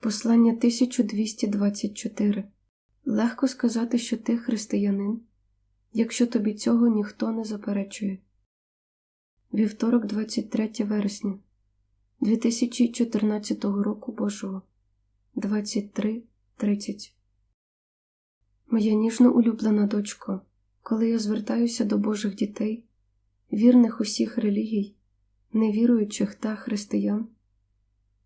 Послання 1224. Легко сказати, що ти християнин, якщо тобі цього ніхто не заперечує. Вівторок, 23 вересня 2014 року Божого 23.30 Моя ніжно улюблена дочко, коли я звертаюся до Божих дітей, вірних усіх релігій, невіруючих та християн.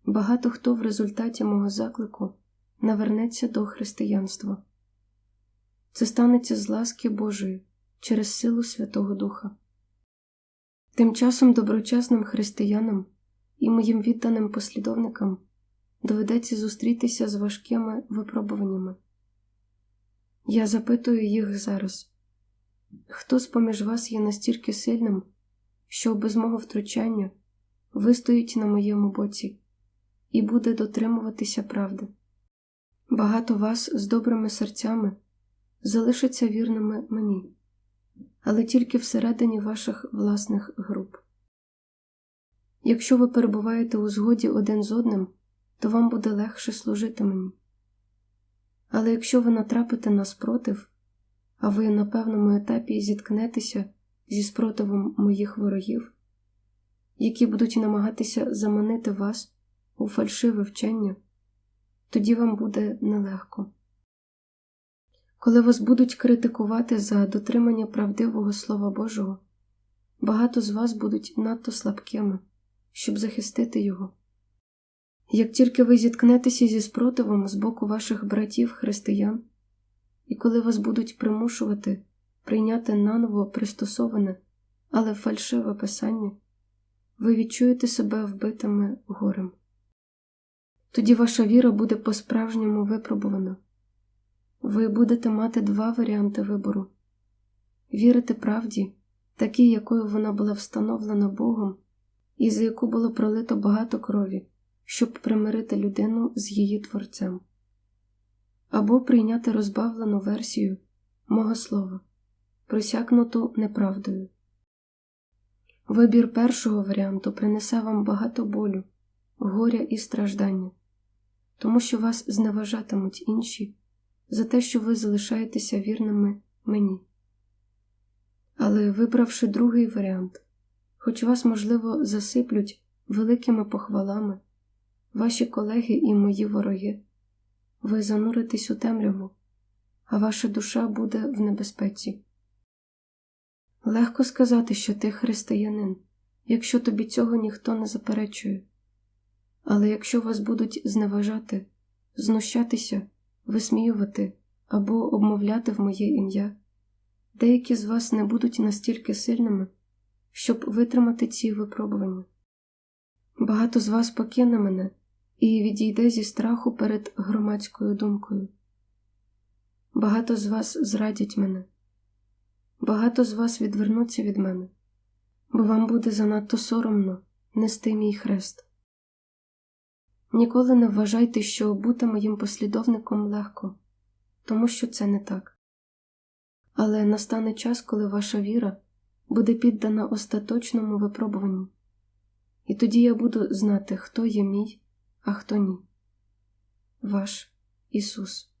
Багато хто в результаті мого заклику навернеться до християнства. Це станеться з ласки Божої через силу Святого Духа. Тим часом доброчесним християнам і моїм відданим послідовникам доведеться зустрітися з важкими випробуваннями. Я запитую їх зараз хто з поміж вас є настільки сильним, що без мого втручання вистоїть на моєму боці і буде дотримуватися правди. Багато вас з добрими серцями залишаться вірними мені, але тільки всередині ваших власних груп. Якщо ви перебуваєте у згоді один з одним, то вам буде легше служити мені. Але якщо ви натрапите на спротив, а ви на певному етапі зіткнетеся зі спротивом моїх ворогів, які будуть намагатися заманити вас у фальшиве вчення, тоді вам буде нелегко. Коли вас будуть критикувати за дотримання правдивого Слова Божого, багато з вас будуть надто слабкими, щоб захистити його. Як тільки ви зіткнетеся зі спротивом з боку ваших братів християн, і коли вас будуть примушувати прийняти наново пристосоване, але фальшиве писання, ви відчуєте себе вбитими горем. Тоді ваша віра буде по-справжньому випробувана. Ви будете мати два варіанти вибору вірити правді, такій, якою вона була встановлена Богом, і за яку було пролито багато крові, щоб примирити людину з її творцем, або прийняти розбавлену версію мого слова, просякнуту неправдою. Вибір першого варіанту принесе вам багато болю, горя і страждання тому що вас зневажатимуть інші за те, що ви залишаєтеся вірними мені. Але вибравши другий варіант, хоч вас, можливо, засиплють великими похвалами, ваші колеги і мої вороги, ви зануритесь у темряву, а ваша душа буде в небезпеці. Легко сказати, що ти християнин, якщо тобі цього ніхто не заперечує. Але якщо вас будуть зневажати, знущатися, висміювати або обмовляти в моє ім'я, деякі з вас не будуть настільки сильними, щоб витримати ці випробування. Багато з вас покине мене і відійде зі страху перед громадською думкою. Багато з вас зрадять мене, багато з вас відвернуться від мене, бо вам буде занадто соромно нести мій хрест. Ніколи не вважайте, що бути моїм послідовником легко, тому що це не так. Але настане час, коли ваша віра буде піддана остаточному випробуванню, і тоді я буду знати, хто є мій, а хто ні. Ваш Ісус.